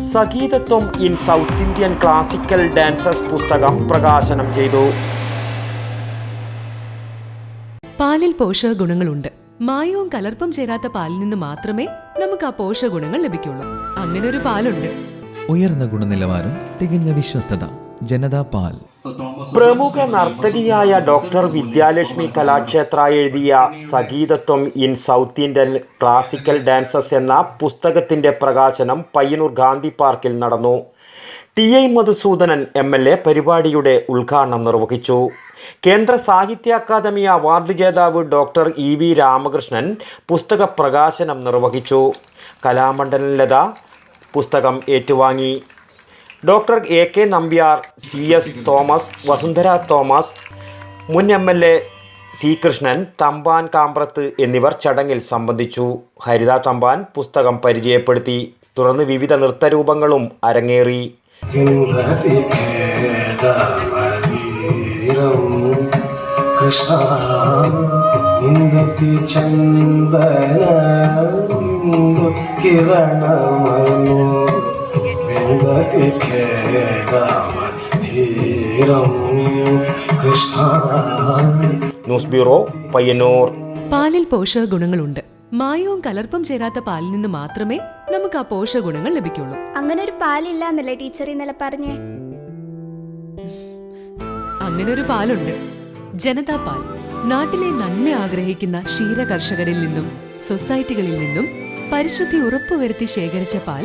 Sangeethathvam in South Indian classical dances പുസ്തകം പ്രകാശനം ചെയ്തു. പാലിൽ പോഷക ഗുണങ്ങളുണ്ട്. മായവും കലർപ്പും ചേരാത്ത പാലിൽ നിന്ന് മാത്രമേ നമുക്ക് ആ പോഷക ഗുണങ്ങൾ ലഭിക്കുള്ളൂ. അങ്ങനെ ഒരു പാലുണ്ട്. ഉയർന്ന ഗുണനിലവാരം തികഞ്ഞ വിശ്വസ്തത ജനതാ പാൽ. പ്രമുഖ നർത്തകിയായ ഡോക്ടർ വിദ്യാലക്ഷ്മി കലാക്ഷേത്ര എഴുതിയ Sangeethathvam in South Indian classical dances എന്ന പുസ്തകത്തിന്റെ പ്രകാശനം പയ്യന്നൂർ ഗാന്ധി പാർക്കിൽ നടന്നു. T I Madhusoodanan M L A പരിപാടിയുടെ ഉദ്ഘാടനം നിർവഹിച്ചു. കേന്ദ്ര സാഹിത്യ അക്കാദമി അവാർഡ് ജേതാവ് ഡോക്ടർ ഇ വി രാമകൃഷ്ണൻ പുസ്തക പ്രകാശനം നിർവഹിച്ചു. കലാമണ്ഡലം ലത പുസ്തകം ഏറ്റുവാങ്ങി. Doctor A K Nambiar C S Thomas Vasundhara Thomas മുൻ M L A C Krishnan Thampan Kambrath എന്നിവർ ചടങ്ങിൽ സംബന്ധിച്ചു. ഹരിത തമ്പാൻ പുസ്തകം പരിചയപ്പെടുത്തി. തുടർന്ന് വിവിധ നൃത്തരൂപങ്ങളും അരങ്ങേറി. കൃഷ്ണ ബിന്ദു കിരണമനു വിന്ദതി ഖേദമനീരം കൃഷ്ണ ന്യൂസ് ബ്യൂറോ പയ്യന്നൂർ. പാലിൽ പോഷക ഗുണങ്ങളുണ്ട്. മായവും കലർപ്പും ചേരാത്ത പാലിൽ നിന്ന് മാത്രമേ നമുക്ക് ആ പോഷക ഗുണങ്ങൾ ലഭിക്കുള്ളൂ. അങ്ങനെ ഒരു പാലില്ല എന്നല്ലേ ടീച്ചർ ഇന്നലെ പറഞ്ഞേ? അങ്ങനെ ഒരു പാലുണ്ട്. ജനതാ പാൽ. നാട്ടിലെ നന്മ ആഗ്രഹിക്കുന്ന ക്ഷീര കർഷകരിൽ നിന്നും സൊസൈറ്റികളിൽ നിന്നും പരിശുദ്ധി ഉറപ്പുവരുത്തി ശേഖരിച്ച പാൽ